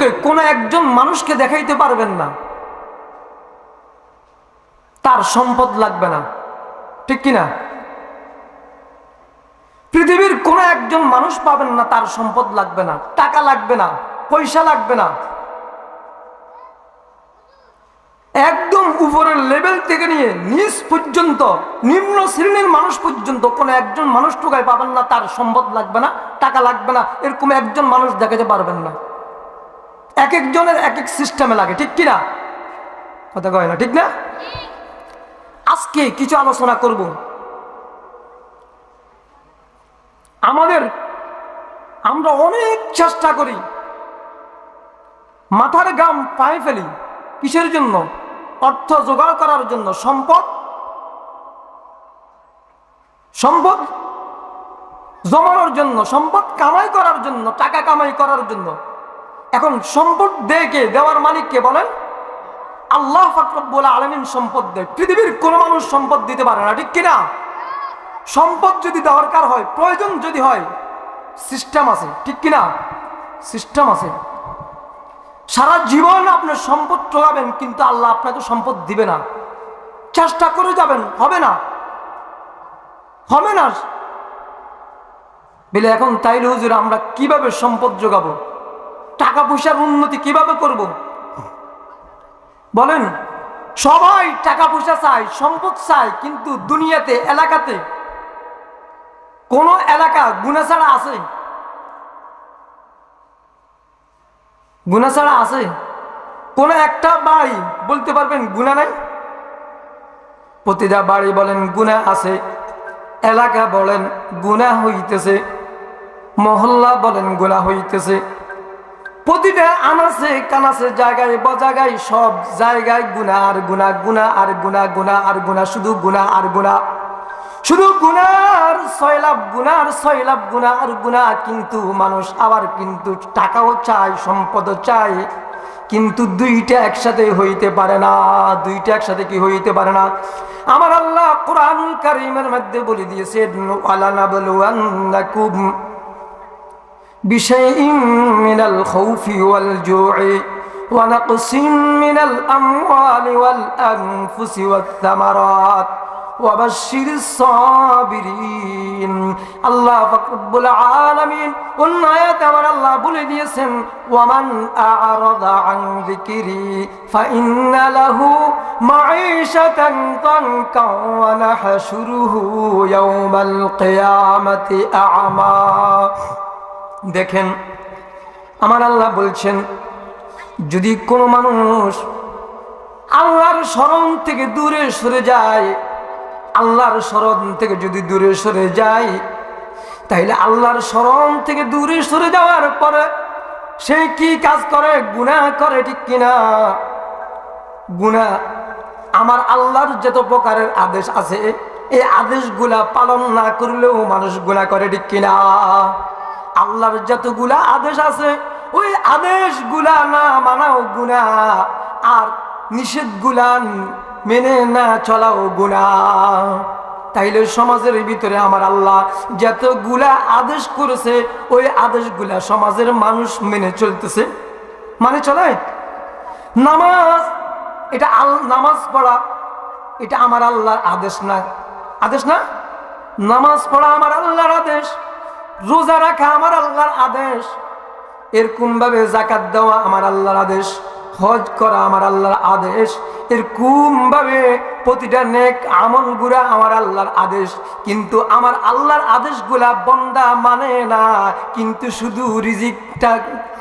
যুগে কোনো একজন মানুষকে দেখাইতে পারবেন না। তার সম্পদ লাগবে না। ঠিক কিনা? পৃথিবীর কোনো একজন মানুষ পাবেন না, তার সম্পদ লাগবে না, টাকা লাগবে না, পয়সা লাগবে না। একদম উপরের লেভেল থেকে নিয়ে নিচ পর্যন্ত, নিম্ন শ্রেণির মানুষ পর্যন্ত কোনো একজন মানুষ টোকায় পাবেন না, তার সম্পদ লাগবে না, টাকা লাগবে না, এরকম একজন মানুষ দেখাতে পারবেন না। এক একজনের এক এক সিস্টেমে লাগে, ঠিক কিনা? কথা কয় না, ঠিক না? আজকে কিছু আলোচনা করব। আমাদের আমরা অনেক চেষ্টা করি, মাথার গাম পায়ে ফেলি, কিসের জন্য? অর্থ জোগাড় করার জন্য। সম্পদ? সম্পদ জমানোর জন্য, সম্পদ কামাই করার জন্য, টাকা কামাই করার জন্য। এখন সম্পদ দেকে দেওয়ার মালিককে বলেন? আল্লাহ ফাকরবুল আলমিন সম্পদ দেয়। পৃথিবীর কোনো মানুষ সম্পদ দিতে পারে না, ঠিক কিনা? সম্পদ যদি দরকার হয়, প্রয়োজন যদি হয় সিস্টেম আছে, ঠিক কিনা? সিস্টেম আছে। সারা জীবন আপনি সম্পদ টোকাবেন কিন্তু আল্লাহ আপনাকে সম্পদ দিবে না। চেষ্টা করে যাবেন, হবে না। হবে না। বলে এখন তাইলে হুজুর, আমরা কীভাবে সম্পদ যোগাবো টাকা পয়সার উন্নতি কীভাবে করব? বলেন, সবাই টাকা পয়সা চায়, সম্পদ চায়, কিন্তু দুনিয়াতে, এলাকাতে কোন এলাকা গুণা ছাড়া আছে? গুণা ছাড়া আছে? কোন একটা বাড়ি বলতে পারবেন গুণা নাই? প্রতিটা বাড়ি বলেন গুণা আছে, এলাকা বলেন গুণা হইতেছে, মহল্লা বলেন গুণা হইতেছে। প্রতিটা আনাছে কানাছে জায়গায় বজাগায় সব জায়গায় গুণা আর গুণা গুণা আর গুণা গুণা আর গুণা শুধু গুণা আর গুণা শুধু গুনার ছয় লাভ গুনার ছয় লাভ গুণা আর গুণা কিন্তু মানুষ আবার কিন্তু টাকাও চায়, সম্পদও চায়, কিন্তু দুইটা একসাথে হইতে পারে না, দুইটা একসাথে কি হইতে পারে না? আমার আল্লাহ কোরআনুল কারিমের মধ্যে বলে দিয়েছে بشيء من الخوف والجوع ونقص من الأموال والأنفس والثمرات وبشر الصابرين الله فقرب العالمين অন্য আয়াতে আমার আল্লাহ বলে দিয়েছেন ওয়ামান আ'রাদা আন যিকরি ফাইন্না লাহু মাঈশাতান তানকা ওয়া নাহশুরুহু ইয়াওমাল কিয়ামাতি আ'মা দেখেন, আমার আল্লাহ বলছেন, যদি কোনো মানুষ আল্লাহর স্মরণ থেকে দূরে সরে যায়, আল্লাহর স্মরণ থেকে যদি দূরে সরে যায় তাইলে আল্লাহর স্মরণ থেকে দূরে সরে যাওয়ার পরে সে কি কাজ করে গুণা করে ঠিক কিনা? গুণা আমার আল্লাহর যত প্রকারের আদেশ আছে, এই আদেশগুলা পালন না করলেও মানুষ গুণা করে ঠিক কিনা? আল্লাহর যতগুলা আদেশ আছে, ওই আদেশগুলা না মানাও গুণা, আর নিষেধগুলা মেনে না চলাও গুণা। তাইলে সমাজের ভিতরে আমার আল্লাহ যতগুলা আদেশ করেছে, ওই আদেশগুলা সমাজের মানুষ মেনে চলতেছে। মানে চলে? নামাজ, এটা আল, নামাজ পড়া, এটা আমার আল্লাহর আদেশ না। আদেশ না? নামাজ পড়া আমার আল্লাহর আদেশ। রোজা রাখা আমার আল্লাহর আদেশ। এরকম ভাবে জাকাত দেওয়া আমার আল্লাহর আদেশ। হজ করা আমার আল্লাহর আদেশ। এরকম ভাবে প্রতিটা নেক আমলগুলা আমার আল্লাহর আদেশ। কিন্তু আমার আল্লাহর আদেশগুলা বন্দা মানে না। কিন্তু শুধু রিজিকটা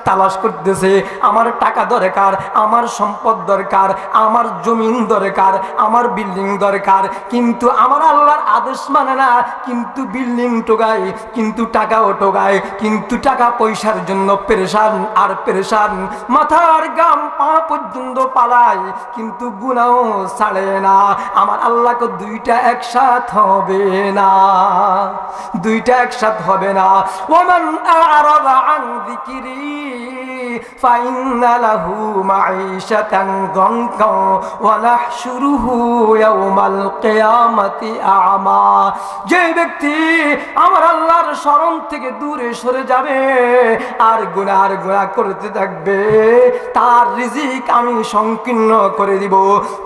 তালাশ করতেছে, আমার টাকা দরকার, আমার সম্পদ দরকার, আমার জমিন দরকার, আমার বিল্ডিং দরকার, কিন্তু আমার আল্লাহর আদেশ মানে না, কিন্তু বিল্ডিং টোগায় কিন্তু টাকাও টোগায় কিন্তু টাকা পয়সার জন্য পেরেশান আর পেরেশান। মাথার গাম পা পর্যন্ত পালায়, কিন্তু গুনাও ছাড়ে না। আমার আল্লাহকে দুইটা একসাথ হবে না, দুইটা একসাথ হবে না। ওমান আরাদা আন যিকরি فإن له معيشة ضنكا ونحشره يوم القيامة أعمى যে ব্যক্তি আমার আল্লাহর স্মরণ থেকে দূরে সরে যাবে আর গুণা আর গুণা করতে থাকবে তার রিজিক আমি সংকীর্ণ করে দিব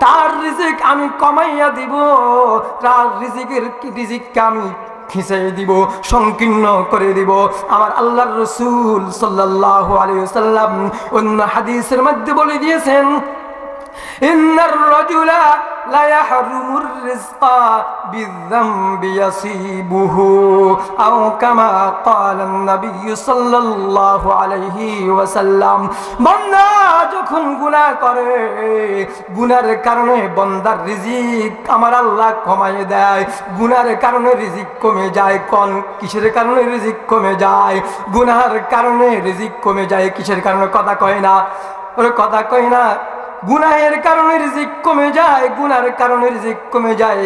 তার রিজিক আমি কমাইয়া দিব তার রিজিকের রিজিককে আমি খিঁচাই দিব, সংকীর্ণ করে দিব। আমার আল্লাহর রসুল সাল্লাহ আলিয়াল্লাম অন্য হাদিসের মধ্যে বলে দিয়েছেন ইন্নার রাজুলা লায়াহরুমুর রিজকা বিযযামবি ইয়াসিবুহু আও কামা ক্বালা নবী সাল্লাল্লাহু আলাইহি ওয়াসাল্লাম। বান্দা যখন গুনাহ করে গুনার কারণে বান্দার রিজিক আমার আল্লাহ কমায় দেয়। গুনার কারণে রিজিক কমে যায় কোন? কিসের কারণে রিজিক কমে যায়? গুনার কারণে রিজিক কমে যায়, কিসের কারণে? কথা কয় না। ওর কথা কয় না। গুনাহের কারণে রিজিক কমে যায় গুনার কারণে রিজিক কমে যায়।